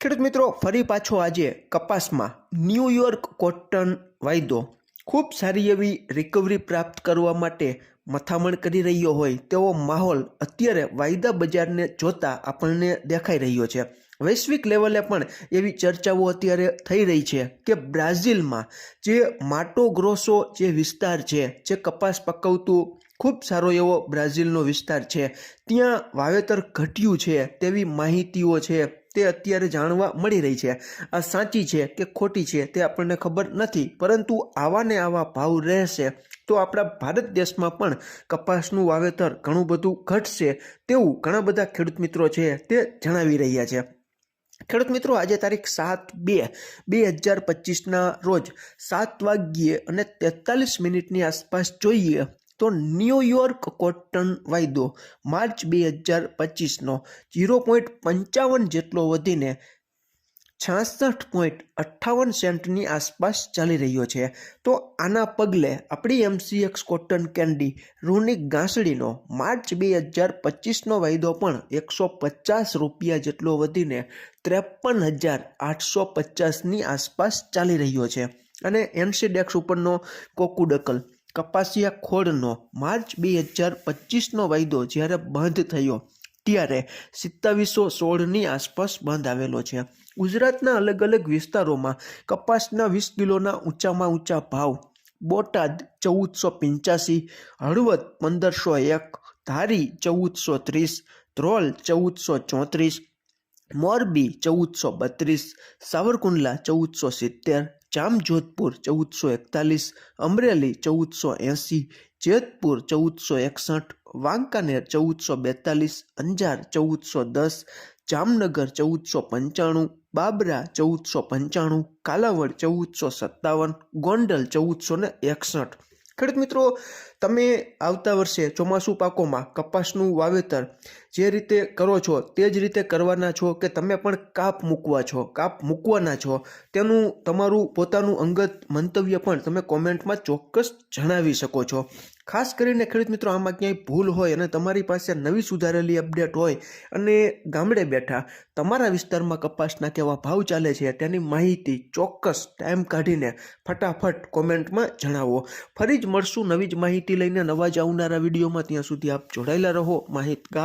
ખેડૂત મિત્રો, ફરી પાછો આજે કપાસમાં ન્યૂયોર્ક કોટન વાયદો. ખૂબ સારી એવી રિકવરી પ્રાપ્ત કરવા માટે મથામણ કરી રહ્યો હોય તેવો માહોલ અત્યારે વાયદા બજારને જોતા આપણને દેખાઈ રહ્યો છે. વૈશ્વિક લેવલે પણ એવી ચર્ચાઓ અત્યારે થઈ રહી છે કે બ્રાઝિલમાં જે માટો ગ્રોસો જે વિસ્તાર છે, જે કપાસ પકવતું ખૂબ સારો એવો બ્રાઝિલનો વિસ્તાર છે, ત્યાં વાવેતર ઘટ્યું છે તેવી માહિતીઓ છે. તે અત્યારે જાણવા મળી રહી છે. આ સાચી છે કે ખોટી છે તે આપણને ખબર નથી, પરંતુ આવા ને આવા ભાવ રહેશે તો આપણા ભારત દેશમાં પણ કપાસનું વાવેતર ઘણું બધું ઘટશે તેવું ઘણા બધા ખેડૂત મિત્રો છે તે જણાવી રહ્યા છે. ખેડૂત મિત્રો, આજે તારીખ સાત બે બે હજાર પચીસના રોજ સાત વાગ્યે અને તેતાલીસ મિનિટની આસપાસ જોઈએ તો ન્યૂયોર્ક કોટન વાયદો માર્ચ બે હજાર પચીસનો જીરો પોઈન્ટ પંચાવન જેટલો વધીને છાસઠ પોઈન્ટ અઠ્ઠાવન સેન્ટની આસપાસ ચાલી રહ્યો છે. તો આના પગલે આપણી એમસીએક્સ કોટન કેન્ડી રૂની ગાંસડીનો માર્ચ બે હજાર પચીસનો વાયદો પણ એકસો પચાસ રૂપિયા જેટલો વધીને ત્રેપન હજાર આઠસો પચાસની આસપાસ ચાલી રહ્યો છે. અને એનસીડેક્સ ઉપરનો કોકુડકલ કપાસિયા ખોળનો માર્ચ બે હજાર પચીસનો વાયદો જ્યારે બંધ થયો, ત્યારે સિત્તાવીસો સોળની આસપાસ બંધ આવેલો છે. ગુજરાતના અલગ અલગ વિસ્તારોમાં કપાસના વીસ કિલોના ઊંચામાં ઊંચા ભાવ, બોટાદ ચૌદસો પંચ્યાસી, હળવદ પંદરસો એક, ધારી ચૌદસો ત્રીસ, ધ્રોલ ચૌદસો ચોત્રીસ, મોરબી ચૌદસો બત્રીસ, સાવરકુંડલા ચૌદસો સિત્તેર જામજોધપુર ચૌદસો એકતાલીસ, અમરેલી ચૌદસો એંસી, જેતપુર ચૌદસો એકસઠ, વાંકાનેર ચૌદસો બેતાલીસ, અંજાર ચૌદસો દસ, જામનગર ચૌદસો પંચાણું, બાબરા ચૌદસો પંચાણું, કાલાવડ ચૌદસો સત્તાવન, ગોંડલ ચૌદસો ને એકસઠ. ખેડૂત મિત્રો, તમે આવતા વર્ષે ચોમાસું પાકોમાં કપાસનું વાવેતર જે રીતે કરો છો, તે જ રીતે કરવાના છો કે તમે પણ કાપ મૂકવા છો? કાપ મૂકવાના છો? તેનું તમારું પોતાનું અંગત મંતવ્ય પણ તમે કોમેન્ટમાં ચોક્કસ જણાવી શકો છો. ખાસ કરીને ખેડૂત મિત્રો, આમાં ક્યાંય ભૂલ હોય અને તમારી પાસે નવી સુધારેલી અપડેટ હોય અને ગામડે બેઠા તમારા વિસ્તારમાં કપાસના કેવા ભાવ ચાલે છે, તેની માહિતી ચોક્કસ ટાઈમ કાઢીને ફટાફટ કોમેન્ટમાં જણાવો. ફરી જ મળશું નવી જ માહિતી લઈને નવા જ આવનારા વિડીયોમાં. ત્યાં સુધી આપ જોડાયેલા રહો. માહિતગાર